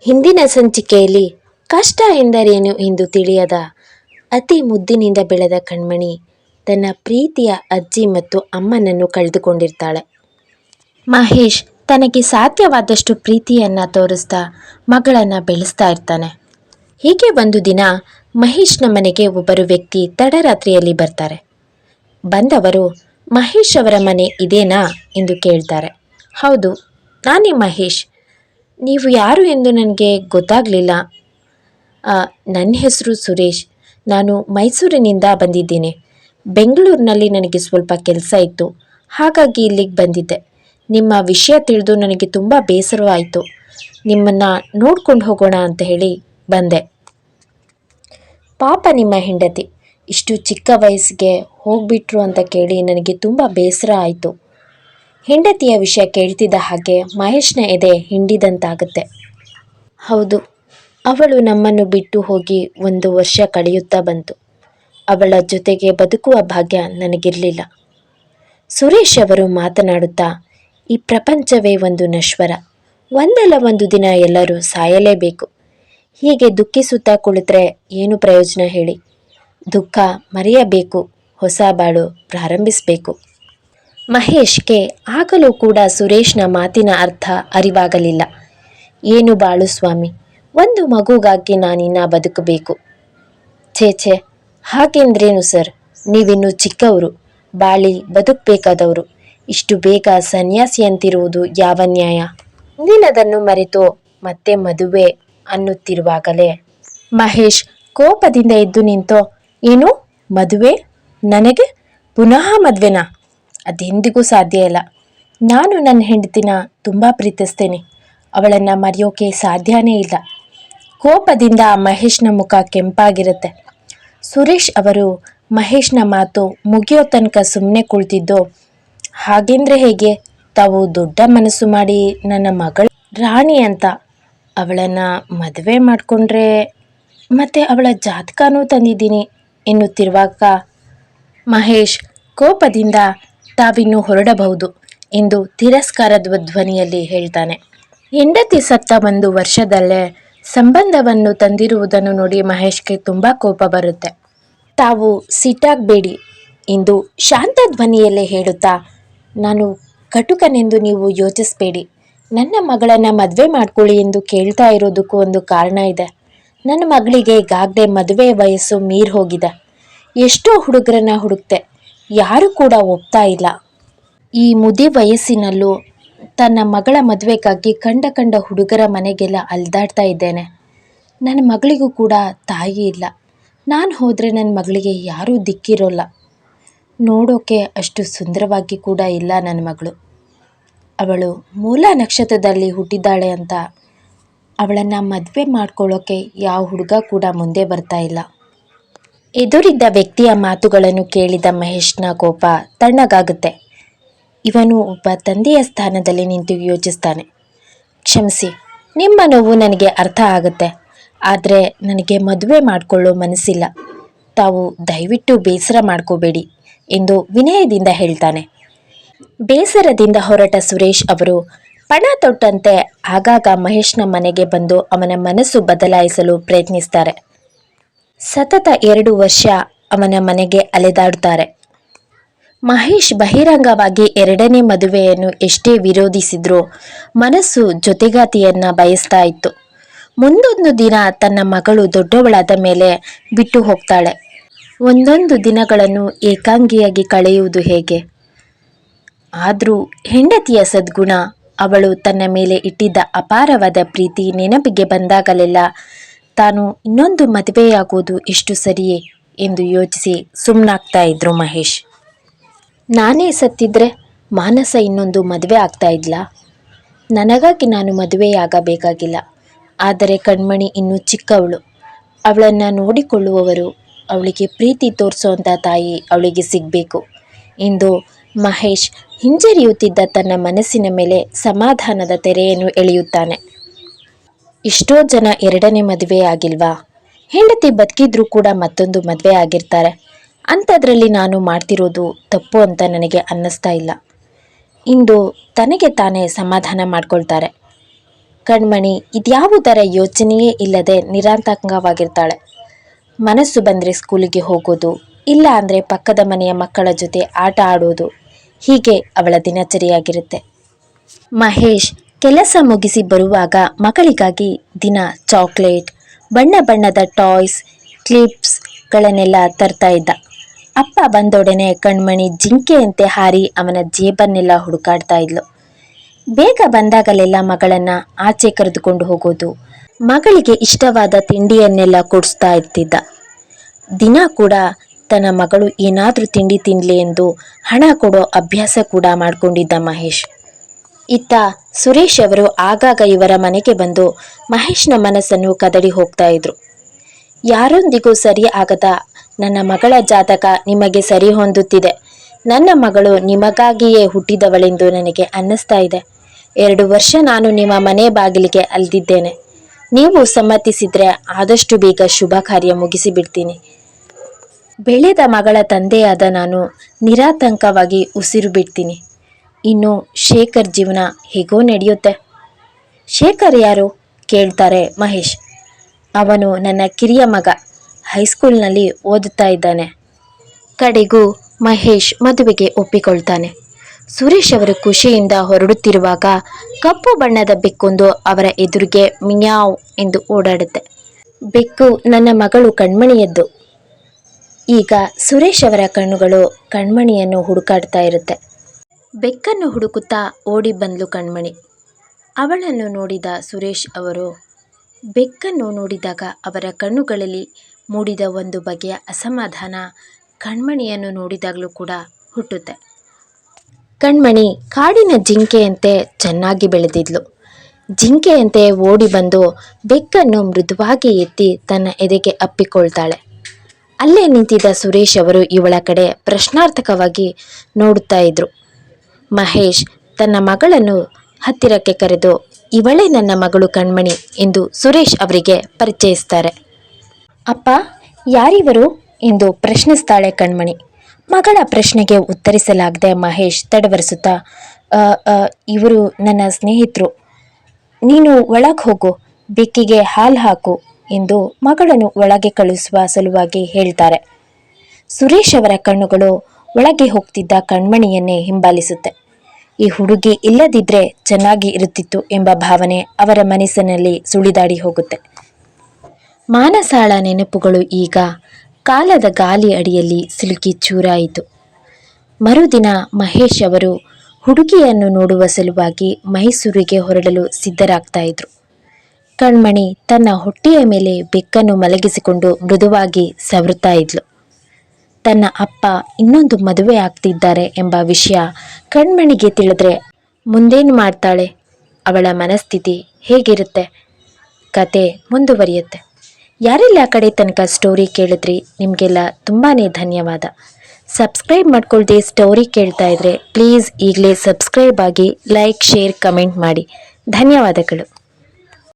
ಹಿಂದಿನ ಸಂಚಿಕೆಯಲ್ಲಿ ಕಷ್ಟ ಎಂದರೇನು ಎಂದು ತಿಳಿಯದ ಅತಿ ಮುದ್ದಿನಿಂದ ಬೆಳೆದ ಕಣ್ಮಣಿ ತನ್ನ ಪ್ರೀತಿಯ ಅಜ್ಜಿ ಮತ್ತು ಅಮ್ಮನನ್ನು ಕಳೆದುಕೊಂಡಿರ್ತಾಳೆ. ಮಹೇಶ್ ತನಗೆ ಸಾಧ್ಯವಾದಷ್ಟು ಪ್ರೀತಿಯನ್ನ ತೋರಿಸ್ತಾ ಮಗಳನ್ನ ಬೆಳೆಸ್ತಾ ಇರ್ತಾನೆ. ಹೀಗೆ ಒಂದು ದಿನ ಮಹೇಶ್ನ ಮನೆಗೆ ಒಬ್ಬರು ವ್ಯಕ್ತಿ ತಡರಾತ್ರಿಯಲ್ಲಿ ಬರ್ತಾರೆ. ಬಂದವರು, ಮಹೇಶ್ ಅವರ ಮನೆ ಇದೇನಾ? ಎಂದು ಕೇಳ್ತಾರೆ. ಹೌದು, ನಾನೇ ಮಹೇಶ್. ನೀವು ಯಾರು ಎಂದು ನನಗೆ ಗೊತ್ತಾಗಲಿಲ್ಲ. ನನ್ನ ಹೆಸರು ಸುರೇಶ್. ನಾನು ಮೈಸೂರಿನಿಂದ ಬಂದಿದ್ದೇನೆ. ಬೆಂಗಳೂರಿನಲ್ಲಿ ನನಗೆ ಸ್ವಲ್ಪ ಕೆಲಸ ಇತ್ತು. ಹಾಗಾಗಿ ಇಲ್ಲಿಗೆ ಬಂದಿದ್ದೆ. ನಿಮ್ಮ ವಿಷಯ ತಿಳಿದು ನನಗೆ ತುಂಬ ಬೇಸರವಾಯಿತು. ನಿಮ್ಮನ್ನು ನೋಡ್ಕೊಂಡು ಹೋಗೋಣ ಅಂತ ಹೇಳಿ ಬಂದೆ. ಪಾಪ ನಿಮ್ಮ ಹೆಂಡತಿ. ಇಷ್ಟು ಚಿಕ್ಕ ವಯಸ್ಸಿಗೆ ಹೋಗ್ಬಿಟ್ರು ಅಂತ ಕೇಳಿ ನನಗೆ ತುಂಬ ಬೇಸರ ಆಯಿತು. ಹೆಂಡತಿಯ ವಿಷಯ ಕೇಳ್ತಿದ್ದ ಹಾಗೆ ಮಹೇಶ್ನ ಎದೆ ಹಿಂಡಿದಂತಾಗುತ್ತೆ. ಹೌದು, ಅವಳು ನಮ್ಮನ್ನು ಬಿಟ್ಟು ಹೋಗಿ ಒಂದು ವರ್ಷ ಕಳೆಯುತ್ತಾ ಬಂತು. ಅವಳ ಜೊತೆಗೆ ಬದುಕುವ ಭಾಗ್ಯ ನನಗಿರಲಿಲ್ಲ. ಸುರೇಶ್ ಅವರು ಮಾತನಾಡುತ್ತಾ, ಈ ಪ್ರಪಂಚವೇ ಒಂದು ನಶ್ವರ. ಒಂದಲ್ಲ ಒಂದು ದಿನ ಎಲ್ಲರೂ ಸಾಯಲೇಬೇಕು. ಹೀಗೆ ದುಃಖಿಸುತ್ತಾ ಕುಳಿತರೆ ಏನು ಪ್ರಯೋಜನ ಹೇಳಿ. ದುಃಖ ಮರೆಯಬೇಕು, ಹೊಸ ಬಾಳು ಪ್ರಾರಂಭಿಸಬೇಕು. ಮಹೇಶ್ಗೆ ಆಗಲೂ ಕೂಡ ಸುರೇಶ್ನ ಮಾತಿನ ಅರ್ಥ ಅರಿವಾಗಲಿಲ್ಲ. ಏನು ಬಾಳು ಸ್ವಾಮಿ, ಒಂದು ಮಗುಗಾಗಿ ನಾನಿನ್ನ ಬದುಕಬೇಕು. ಛೇ ಛೇ, ಹಾಗೆಂದ್ರೇನು ಸರ್? ನೀವಿನ್ನು ಚಿಕ್ಕವರು, ಬಾಳಿ ಬದುಕಬೇಕಾದವರು. ಇಷ್ಟು ಬೇಗ ಸನ್ಯಾಸಿಯಂತಿರುವುದು ಯಾವ ನ್ಯಾಯ? ಮುಂದಿನದನ್ನು ಮರೆತು ಮತ್ತೆ ಮದುವೆ ಅನ್ನುತ್ತಿರುವಾಗಲೇ. ಮಹೇಶ್, ಕೋಪದಿಂದ ಎದ್ದು ನಿಂತೋ? ಏನು? ಮದುವೆ? ನನಗೆ? ಪುನಃ ಮದುವೆನಾ? ಅದೆಂದಿಗೂ ಸಾಧ್ಯ ಇಲ್ಲ. ನಾನು ನನ್ನ ಹೆಂಡತಿನ ತುಂಬ ಪ್ರೀತಿಸ್ತೇನೆ. ಅವಳನ್ನು ಮರೆಯೋಕೆ ಸಾಧ್ಯನೇ ಇಲ್ಲ. ಕೋಪದಿಂದ ಮಹೇಶ್ನ ಮುಖ ಕೆಂಪಾಗಿರುತ್ತೆ. ಸುರೇಶ್ ಅವರು ಮಹೇಶ್ನ ಮಾತು ಮುಗಿಯೋ ತನಕ ಸುಮ್ಮನೆ ಕುಳಿತಿದ್ದು, ಹಾಗೆಂದ್ರೆ ಹೇಗೆ? ತಾವು ದೊಡ್ಡ ಮನಸ್ಸು ಮಾಡಿ ನನ್ನ ಮಗಳ ರಾಣಿ ಅಂತ. ಅವಳನ್ನು ಮದುವೆ ಮಾಡಿಕೊಂಡ್ರೆ ಮತ್ತೆ ಅವಳ ಜಾತಕನೂ ತಂದಿದ್ದೀನಿ ಎನ್ನುತ್ತಿರುವಾಗ ಮಹೇಶ್ ಕೋಪದಿಂದ ತಾವಿನ್ನು ಹೊರಡಬಹುದು ಎಂದು ತಿರಸ್ಕಾರದ ಧ್ವನಿಯಲ್ಲಿ ಹೇಳ್ತಾನೆ. ಹೆಂಡತಿ ಸತ್ತ ಒಂದು ವರ್ಷದಲ್ಲೇ ಸಂಬಂಧವನ್ನು ತಂದಿರುವುದನ್ನು ನೋಡಿ ಮಹೇಶ್ಗೆ ತುಂಬ ಕೋಪ ಬರುತ್ತೆ. ತಾವು ಸಿಟ್ಟಾಗಬೇಡಿ ಎಂದು ಶಾಂತ ಧ್ವನಿಯಲ್ಲೇ ಹೇಳುತ್ತಾ, ನಾನು ಕಟುಕನೆಂದು ನೀವು ಯೋಚಿಸಬೇಡಿ. ನನ್ನ ಮಗಳನ್ನು ಮದುವೆ ಮಾಡ್ಕೊಳ್ಳಿ ಎಂದು ಕೇಳ್ತಾ ಇರೋದಕ್ಕೂ ಒಂದು ಕಾರಣ ಇದೆ. ನನ್ನ ಮಗಳಿಗೆ ಈಗಾಗಲೇ ಮದುವೆ ವಯಸ್ಸು ಮೀರ್ ಹೋಗಿದೆ. ಎಷ್ಟೋ ಹುಡುಗರನ್ನ ಹುಡುಕ್ತೆ. ಯಾರು ಕೂಡ ಒಪ್ತಾ ಇಲ್ಲ. ಈ ಮುದಿ ವಯಸ್ಸಿನಲ್ಲೂ ತನ್ನ ಮಗಳ ಮದುವೆಗಾಗಿ ಕಂಡ ಕಂಡ ಹುಡುಗರ ಮನೆಗೆಲ್ಲ ಅಲ್ದಾಡ್ತಾ ಇದ್ದೇನೆ. ನನ್ನ ಮಗಳಿಗೂ ಕೂಡ ತಾಯಿ ಇಲ್ಲ. ನಾನು ಹೋದರೆ ನನ್ನ ಮಗಳಿಗೆ ಯಾರೂ ದಿಕ್ಕಿರೋಲ್ಲ. ನೋಡೋಕೆ ಅಷ್ಟು ಸುಂದರವಾಗಿ ಕೂಡ ಇಲ್ಲ ನನ್ನ ಮಗಳು. ಅವಳು ಮೂಲ ನಕ್ಷತ್ರದಲ್ಲಿ ಹುಟ್ಟಿದ್ದಾಳೆ ಅಂತ ಅವಳನ್ನು ಮದುವೆ ಮಾಡ್ಕೊಳ್ಳೋಕೆ ಯಾವ ಹುಡುಗ ಕೂಡ ಮುಂದೆ ಬರ್ತಾ ಇಲ್ಲ. ಎದುರಿದ್ದ ವ್ಯಕ್ತಿಯ ಮಾತುಗಳನ್ನು ಕೇಳಿದ ಮಹೇಶ್ನ ಕೋಪ ತಣ್ಣಗಾಗುತ್ತೆ. ಇವನು ಒಬ್ಬ ತಂದೆಯ ಸ್ಥಾನದಲ್ಲಿ ನಿಂತು ಯೋಚಿಸ್ತಾನೆ. ಕ್ಷಮಿಸಿ, ನಿಮ್ಮ ನೋವು ನನಗೆ ಅರ್ಥ ಆಗುತ್ತೆ. ಆದರೆ ನನಗೆ ಮದುವೆ ಮಾಡಿಕೊಳ್ಳೋ ಮನಸ್ಸಿಲ್ಲ. ತಾವು ದಯವಿಟ್ಟು ಬೇಸರ ಮಾಡ್ಕೋಬೇಡಿ ಎಂದು ವಿನಯದಿಂದ ಹೇಳ್ತಾನೆ. ಬೇಸರದಿಂದ ಹೊರಟ ಸುರೇಶ್ ಅವರು, ಪಣ ತೊಟ್ಟಂತೆ ಆಗಾಗ ಮಹೇಶ್ನ ಮನೆಗೆ ಬಂದು ಅವನ ಮನಸ್ಸು ಬದಲಾಯಿಸಲು ಪ್ರಯತ್ನಿಸ್ತಾರೆ. ಸತತ ಎರಡು ವರ್ಷ ಅವನ ಮನೆಗೆ ಅಲೆದಾಡುತ್ತಾರೆ. ಮಹೇಶ್ ಬಹಿರಂಗವಾಗಿ ಎರಡನೇ ಮದುವೆಯನ್ನು ಎಷ್ಟೇ ವಿರೋಧಿಸಿದ್ರೂ ಮನಸ್ಸು ಜೊತೆಗಾತಿಯನ್ನ ಬಯಸ್ತಾ ಇತ್ತು. ಮುಂದೊಂದು ದಿನ ತನ್ನ ಮಗಳು ದೊಡ್ಡವಳಾದ ಮೇಲೆ ಬಿಟ್ಟು ಹೋಗ್ತಾಳೆ. ಒಂದೊಂದು ದಿನಗಳನ್ನು ಏಕಾಂಗಿಯಾಗಿ ಕಳೆಯುವುದು ಹೇಗೆ? ಆದರೂ ಹೆಂಡತಿಯ ಸದ್ಗುಣ ಅವಳು ತನ್ನ ಮೇಲೆ ಇಟ್ಟಿದ್ದ ಅಪಾರವಾದ ಪ್ರೀತಿ ನೆನಪಿಗೆ ಬಂದಾಗಲೆಲ್ಲ ತಾನು ಇನ್ನೊಂದು ಮದುವೆಯಾಗೋದು ಎಷ್ಟು ಸರಿಯೇ ಎಂದು ಯೋಚಿಸಿ ಸುಮ್ಮನಾಗ್ತಾ ಇದ್ರು ಮಹೇಶ್. ನಾನೇ ಸತ್ತಿದ್ರೆ ಮಾನಸ ಇನ್ನೊಂದು ಮದುವೆ ಆಗ್ತಾ ಇದ್ಲ? ನನಗಾಗಿ ನಾನು ಮದುವೆಯಾಗಬೇಕಾಗಿಲ್ಲ. ಆದರೆ ಕಣ್ಮಣಿ ಇನ್ನೂ ಚಿಕ್ಕವಳು. ಅವಳನ್ನು ನೋಡಿಕೊಳ್ಳುವವರು ಅವಳಿಗೆ ಪ್ರೀತಿ ತೋರಿಸುವಂಥ ತಾಯಿ ಅವಳಿಗೆ ಸಿಗಬೇಕು. ಎಂದು ಮಹೇಶ್ ಹಿಂಜರಿಯುತ್ತಿದ್ದ ತನ್ನ ಮನಸ್ಸಿನ ಮೇಲೆ ಸಮಾಧಾನದ ತೆರೆಯನ್ನು ಎಳೆಯುತ್ತಾನೆ. ಎಷ್ಟೋ ಜನ ಎರಡನೇ ಮದುವೆ ಆಗಿಲ್ವಾ? ಹೆಂಡತಿ ಬದುಕಿದ್ರೂ ಕೂಡ ಮತ್ತೊಂದು ಮದುವೆ ಆಗಿರ್ತಾರೆ. ಅಂಥದ್ರಲ್ಲಿ ನಾನು ಮಾಡ್ತಿರೋದು ತಪ್ಪು ಅಂತ ನನಗೆ ಅನ್ನಿಸ್ತಾ ಇಲ್ಲ. ಇಂದು ತನಗೆ ತಾನೇ ಸಮಾಧಾನ ಮಾಡ್ಕೊಳ್ತಾರೆ. ಕಣ್ಮಣಿ, ಇದ್ಯಾವುದರ ಯೋಚನೆಯೇ ಇಲ್ಲದೆ ನಿರಾತಂಕವಾಗಿರ್ತಾಳೆ. ಮನಸ್ಸು ಬಂದರೆ ಸ್ಕೂಲಿಗೆ ಹೋಗೋದು, ಇಲ್ಲ ಅಂದರೆ ಪಕ್ಕದ ಮನೆಯ ಮಕ್ಕಳ ಜೊತೆ ಆಟ ಆಡೋದು, ಹೀಗೆ ಅವಳ ದಿನಚರಿಯಾಗಿರುತ್ತೆ. ಮಹೇಶ್ ಕೆಲಸ ಮುಗಿಸಿ ಬರುವಾಗ ಮಗಳಿಗಾಗಿ ದಿನ ಚಾಕ್ಲೇಟ್, ಬಣ್ಣ ಬಣ್ಣದ ಟಾಯ್ಸ್ ಕ್ಲಿಪ್ಸ್ಗಳನ್ನೆಲ್ಲ ತರ್ತಾ ಇದ್ದ. ಅಪ್ಪ ಬಂದೊಡನೆ ಕಣ್ಮಣಿ ಜಿಂಕೆಯಂತೆ ಹಾರಿ ಅವನ ಜೇಬನ್ನೆಲ್ಲ ಹುಡುಕಾಡ್ತಾ ಇದ್ಲು. ಬೇಗ ಬಂದಾಗಲೆಲ್ಲ ಮಗಳನ್ನ ಆಚೆ ಕರೆದುಕೊಂಡು ಹೋಗೋದು ಮಗಳಿಗೆ ಇಷ್ಟವಾದ ತಿಂಡಿಯನ್ನೆಲ್ಲ ಕೊಡಿಸ್ತಾ ಇರ್ತಿದ್ದ. ದಿನ ಕೂಡ ತನ್ನ ಮಗಳು ಏನಾದರೂ ತಿಂಡಿ ತಿನ್ನಲಿ ಎಂದು ಹಣ ಕೊಡೋ ಅಭ್ಯಾಸ ಕೂಡ ಮಾಡಿಕೊಂಡಿದ್ದ ಮಹೇಶ್. ಇತ್ತ ಸುರೇಶ್ ಅವರು ಆಗಾಗ ಇವರ ಮನೆಗೆ ಬಂದು ಮಹೇಶ್ನ ಮನಸ್ಸನ್ನು ಕದಡಿ ಹೋಗ್ತಾ ಇದ್ರು. ಯಾರೊಂದಿಗೂ ಸರಿ ಆಗದ ನನ್ನ ಮಗಳ ಜಾತಕ ನಿಮಗೆ ಸರಿ ಹೊಂದುತ್ತಿದೆ. ನನ್ನ ಮಗಳು ನಿಮಗಾಗಿಯೇ ಹುಟ್ಟಿದವಳೆಂದು ನನಗೆ ಅನ್ನಿಸ್ತಾ ಇದೆ. ಎರಡು ವರ್ಷ ನಾನು ನಿಮ್ಮ ಮನೆ ಬಾಗಿಲಿಗೆ ಅಲ್ದಿದ್ದೇನೆ. ನೀವು ಸಮ್ಮತಿಸಿದ್ರೆ ಆದಷ್ಟು ಬೇಗ ಶುಭ ಕಾರ್ಯ ಮುಗಿಸಿಬಿಡ್ತೀನಿ. ಬೆಳೆದ ಮಗಳ ತಂದೆಯಾದ ನಾನು ನಿರಾತಂಕವಾಗಿ ಉಸಿರು ಬಿಡ್ತೀನಿ. ಇನ್ನು ಶೇಖರ್ ಜೀವನ ಹೇಗೋ ನಡೆಯುತ್ತೆ. ಶೇಖರ್ ಯಾರು ಕೇಳ್ತಾರೆ ಮಹೇಶ್. ಅವನು ನನ್ನ ಕಿರಿಯ ಮಗ. ಹೈಸ್ಕೂಲ್ನಲ್ಲಿ ಓದುತ್ತಾ ಇದ್ದಾನೆ. ಕಡೆಗೂ ಮಹೇಶ್ ಮದುವೆಗೆ ಒಪ್ಪಿಕೊಳ್ತಾನೆ. ಸುರೇಶ್ ಅವರು ಖುಷಿಯಿಂದ ಹೊರಡುತ್ತಿರುವಾಗ ಕಪ್ಪು ಬಣ್ಣದ ಬೆಕ್ಕೊಂದು ಅವರ ಎದುರಿಗೆ ಮಿಯಾವ್ ಎಂದು ಓಡಾಡುತ್ತೆ. ಬೆಕ್ಕು ನನ್ನ ಮಗಳು ಕಣ್ಮಣಿಯದ್ದು. ಈಗ ಸುರೇಶ್ ಅವರ ಕಣ್ಣುಗಳು ಕಣ್ಮಣಿಯನ್ನು ಹುಡುಕಾಡ್ತಾ ಇರುತ್ತೆ. ಬೆಕ್ಕನ್ನು ಹುಡುಕುತ್ತಾ ಓಡಿ ಬಂದ್ಲು ಕಣ್ಮಣಿ. ಅವಳನ್ನು ನೋಡಿದ ಸುರೇಶ್ ಅವರು ಬೆಕ್ಕನ್ನು ನೋಡಿದಾಗ ಅವರ ಕಣ್ಣುಗಳಲ್ಲಿ ಮೂಡಿದ ಒಂದು ಬಗೆಯ ಅಸಮಾಧಾನ ಕಣ್ಮಣಿಯನ್ನು ನೋಡಿದಾಗಲೂ ಕೂಡ ಹುಟ್ಟುತ್ತೆ. ಕಣ್ಮಣಿ, ಕಾಡಿನ ಜಿಂಕೆಯಂತೆ ಚೆನ್ನಾಗಿ ಬೆಳೆದಿದ್ಲು. ಜಿಂಕೆಯಂತೆ ಓಡಿ ಬಂದು ಬೆಕ್ಕನ್ನು ಮೃದುವಾಗಿ ಎತ್ತಿ ತನ್ನ ಎದೆಗೆ ಅಪ್ಪಿಕೊಳ್ತಾಳೆ. ಅಲ್ಲೇ ನಿಂತಿದ್ದ ಸುರೇಶ್ ಅವರು ಇವಳ ಕಡೆ ಪ್ರಶ್ನಾರ್ಥಕವಾಗಿ ನೋಡುತ್ತಾ ಇದ್ರು. ಮಹೇಶ್ ತನ್ನ ಮಗಳನ್ನು ಹತ್ತಿರಕ್ಕೆ ಕರೆದು ಇವಳೇ ನನ್ನ ಮಗಳು ಕಣ್ಮಣಿ ಎಂದು ಸುರೇಶ್ ಅವರಿಗೆ ಪರಿಚಯಿಸ್ತಾರೆ. ಅಪ್ಪ ಯಾರಿವರು? ಎಂದು ಪ್ರಶ್ನಿಸ್ತಾಳೆ ಕಣ್ಮಣಿ. ಮಗಳ ಪ್ರಶ್ನೆಗೆ ಉತ್ತರಿಸಲಾಗದೆ ಮಹೇಶ್ ತಡವರಿಸುತ್ತಾ "ಅ, ಅ, ಇವರು ನನ್ನ ಸ್ನೇಹಿತರು. ನೀನು ಒಳಗೆ ಹೋಗು ಬೆಕ್ಕಿಗೆ ಹಾಲು ಹಾಕು ಎಂದು ಮಗಳನ್ನು ಒಳಗೆ ಕಳುಹಿಸುವ ಸಲುವಾಗಿ ಹೇಳ್ತಾರೆ. ಸುರೇಶ್ ಅವರ ಕಣ್ಣುಗಳು ಒಳಗೆ ಹೋಗ್ತಿದ್ದ ಕಣ್ಮಣಿಯನ್ನೇ ಹಿಂಬಾಲಿಸುತ್ತೆ. ಈ ಹುಡುಗಿ ಇಲ್ಲದಿದ್ರೆ ಚೆನ್ನಾಗಿ ಇರುತ್ತಿತ್ತು ಎಂಬ ಭಾವನೆ ಅವರ ಮನಸ್ಸಿನಲ್ಲಿ ಸುಳಿದಾಡಿ ಹೋಗುತ್ತೆ. ಮಾನಸಾಳ ನೆನಪುಗಳು ಈಗ ಕಾಲದ ಗಾಲಿ ಅಡಿಯಲ್ಲಿ ಸಿಲುಕಿ ಚೂರಾಯಿತು. ಮರುದಿನ ಮಹೇಶ್ ಅವರು ಹುಡುಗಿಯನ್ನು ನೋಡುವ ಸಲುವಾಗಿ ಮೈಸೂರಿಗೆ ಹೊರಡಲು ಸಿದ್ಧರಾಗ್ತಾ ಇದ್ರು. ಕಣ್ಮಣಿ ತನ್ನ ಹೊಟ್ಟೆಯ ಮೇಲೆ ಬೆಕ್ಕನ್ನು ಮಲಗಿಸಿಕೊಂಡು ಮೃದುವಾಗಿ ಸವರುತ್ತಾ ಇದ್ಲು. ತನ್ನ ಅಪ್ಪ ಇನ್ನೊಂದು ಮದುವೆ ಆಗ್ತಿದ್ದಾರೆ ಎಂಬ ವಿಷಯ ಕಣ್ಮಣಿಗೆ ತಿಳಿದ್ರೆ ಮುಂದೇನು ಮಾಡ್ತಾಳೆ? ಅವಳ ಮನಸ್ಥಿತಿ ಹೇಗಿರುತ್ತೆ? ಕತೆ ಮುಂದುವರಿಯುತ್ತೆ. ಯಾರೆಲ್ಲ ಆ ಕಡೆ ತನಕ ಸ್ಟೋರಿ ಕೇಳಿದ್ರಿ? ನಿಮಗೆಲ್ಲ ತುಂಬಾ ಧನ್ಯವಾದ. ಸಬ್ಸ್ಕ್ರೈಬ್ ಮಾಡ್ಕೊಳ್ದೆ ಸ್ಟೋರಿ ಕೇಳ್ತಾ ಇದ್ರೆ ಪ್ಲೀಸ್ ಈಗಲೇ ಸಬ್ಸ್ಕ್ರೈಬ್ ಆಗಿ ಲೈಕ್ ಶೇರ್ ಕಮೆಂಟ್ ಮಾಡಿ. ಧನ್ಯವಾದಗಳು.